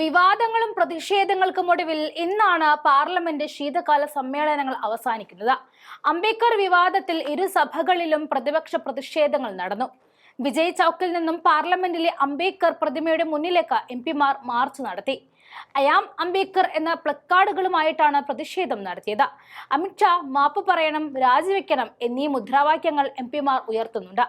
വിവാദങ്ങളും പ്രതിഷേധങ്ങൾക്കും ഒടുവിൽ ഇന്നാണ് പാർലമെന്റ് ശീതകാല സമ്മേളനങ്ങൾ അവസാനിക്കുന്നത്. അംബേദ്കർ വിവാദത്തിൽ ഇരു സഭകളിലും പ്രതിപക്ഷ പ്രതിഷേധങ്ങൾ നടന്നു. വിജയ് ചൌക്കിൽ നിന്നും പാർലമെന്റിലെ അംബേദ്കർ പ്രതിമയുടെ മുന്നിലേക്ക് എം പിമാർ മാർച്ച് നടത്തി. അയാം അംബേദ്കർ എന്ന പ്ലക്കാർഡുകളുമായിട്ടാണ് പ്രതിഷേധം നടത്തിയത്. അമിത്ഷാ മാപ്പ് പറയണം രാജിവെക്കണം എന്നീ മുദ്രാവാക്യങ്ങൾ എം പിമാർ ഉയർത്തുന്നുണ്ട്.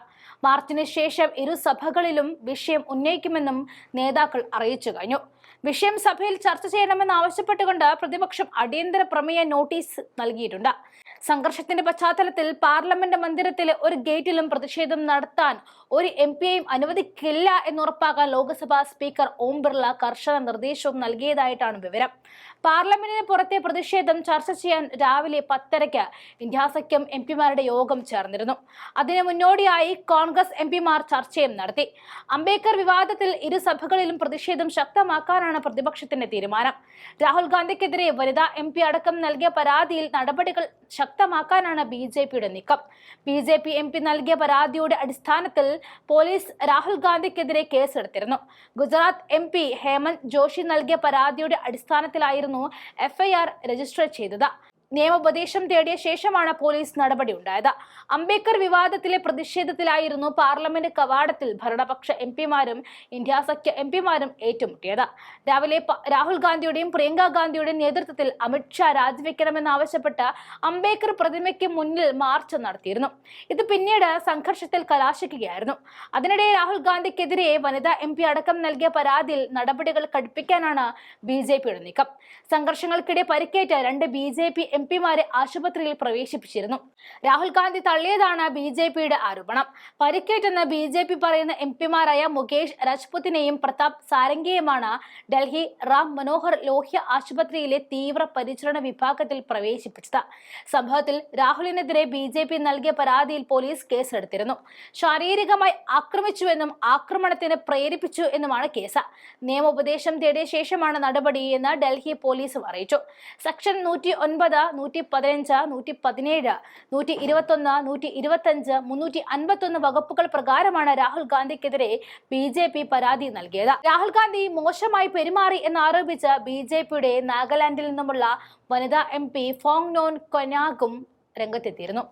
മാർച്ചിന് ശേഷം ഇരു സഭകളിലും വിഷയം ഉന്നയിക്കുമെന്നും നേതാക്കൾ അറിയിച്ചു കഴിഞ്ഞു. വിഷയം സഭയിൽ ചർച്ച ചെയ്യണമെന്ന് ആവശ്യപ്പെട്ടുകൊണ്ട് പ്രതിപക്ഷം അടിയന്തര പ്രമേയ നോട്ടീസ് നൽകിയിട്ടുണ്ട്. സംഘർഷത്തിന്റെ പശ്ചാത്തലത്തിൽ പാർലമെന്റ് മന്ദിരത്തിലെ ഒരു ഗേറ്റിലും പ്രതിഷേധം നടത്താൻ ഒരു എം പിയെയും അനുവദിക്കില്ല എന്നുറപ്പാക്കാൻ ലോക്സഭാ സ്പീക്കർ ഓം ബിർള കർശന നിർദ്ദേശവും നൽകിയതായിട്ടാണ് വിവരം. പാർലമെന്റിന് പുറത്തെ പ്രതിഷേധം ചർച്ച ചെയ്യാൻ രാവിലെ പത്തരയ്ക്ക് ഇന്ത്യാസഖ്യം എം പിമാരുടെ യോഗം ചേർന്നിരുന്നു. അതിന് മുന്നോടിയായി കോൺഗ്രസ് എം പിമാർ ചർച്ചയും നടത്തി. അംബേദ്കർ വിവാദത്തിൽ ഇരു സഭകളിലും പ്രതിഷേധം ശക്തമാക്കാനാണ് പ്രതിപക്ഷത്തിന്റെ തീരുമാനം. രാഹുൽ ഗാന്ധിക്കെതിരെ വനിതാ എം അടക്കം നൽകിയ പരാതിയിൽ നടപടികൾ ശക്തമാക്കാനാണ് ബി ജെ പിയുടെ നീക്കം. B J P M P നൽകിയ പരാതിയുടെ അടിസ്ഥാനത്തിൽ പോലീസ് രാഹുൽ ഗാന്ധിക്കെതിരെ കേസെടുത്തിരുന്നു. ഗുജറാത്ത് എം പി ഹേമന്ത് ജോഷി നൽകിയ പരാതിയുടെ അടിസ്ഥാനത്തിലായിരുന്നു എഫ്ഐആർ രജിസ്റ്റർ ചെയ്തത്. നിയമോപദേശം തേടിയ ശേഷമാണ് പോലീസ് നടപടി ഉണ്ടായത് അംബേദ്കർ വിവാദത്തിലെ പ്രതിഷേധത്തിലായിരുന്നു പാർലമെന്റ് കവാടത്തിൽ ഭരണപക്ഷ എം പിമാരും ഇന്ത്യ സഖ്യ എം പിമാരും ഏറ്റുമുട്ടിയത്. രാവിലെ രാഹുൽ ഗാന്ധിയുടെയും പ്രിയങ്ക ഗാന്ധിയുടെയും നേതൃത്വത്തിൽ അമിത്ഷാ രാജിവെക്കണമെന്നാവശ്യപ്പെട്ട് അംബേദ്കർ പ്രതിമയ്ക്ക് മുന്നിൽ മാർച്ച് നടത്തിയിരുന്നു. ഇത് പിന്നീട് സംഘർഷത്തിൽ കലാശിക്കുകയായിരുന്നു. അതിനിടെ രാഹുൽ ഗാന്ധിക്കെതിരെ വനിതാ എം അടക്കം നൽകിയ പരാതിയിൽ നടപടികൾ കടുപ്പിക്കാനാണ് ബി ജെ പിയുടെ നീക്കം. സംഘർഷങ്ങൾക്കിടെ പരിക്കേറ്റ രണ്ട് ബി ജെ പി എം പിമാരെ ആശുപത്രിയിൽ പ്രവേശിപ്പിച്ചിരുന്നു. രാഹുൽ ഗാന്ധി തള്ളിയതാണ് ബി ജെ പിയുടെ ആരോപണം. പരിക്കേറ്റെന്ന് ബി ജെ പി പറയുന്ന എം പിമാരായ മുകേഷ് രജ്പുത്തിനെയും പ്രതാപ് സാരംഗിയുമാണ് ഡൽഹി റാം മനോഹർ ലോഹ്യ ആശുപത്രിയിലെ തീവ്ര പരിചരണ വിഭാഗത്തിൽ പ്രവേശിപ്പിച്ചത്. സംഭവത്തിൽ രാഹുലിനെതിരെ ബി ജെ പി നൽകിയ പരാതിയിൽ പോലീസ് കേസെടുത്തിരുന്നു. ശാരീരികമായി ആക്രമിച്ചുവെന്നും ആക്രമണത്തിന് പ്രേരിപ്പിച്ചു എന്നുമാണ് കേസ്. നിയമോപദേശം തേടിയ ശേഷമാണ് നടപടി എന്ന് ഡൽഹി പോലീസും അറിയിച്ചു. സെക്ഷൻ നൂറ്റി ഒൻപത് നൂറ്റി പതിനഞ്ച് നൂറ്റി പതിനേഴ് നൂറ്റി ഇരുപത്തൊന്ന് നൂറ്റി ഇരുപത്തഞ്ച് മുന്നൂറ്റി അൻപത്തൊന്ന് വകുപ്പുകൾ പ്രകാരമാണ് രാഹുൽ ഗാന്ധിക്കെതിരെ ബി ജെ പി പരാതി നൽകിയത്. രാഹുൽ ഗാന്ധി മോശമായി പെരുമാറി എന്നാരോപിച്ച് ബി ജെ പിയുടെ നാഗാലാൻഡിൽ നിന്നുമുള്ള വനിതാ എം പി ഫോങ് നോൻ കൊനാഗും രംഗത്തെത്തിയിരുന്നു.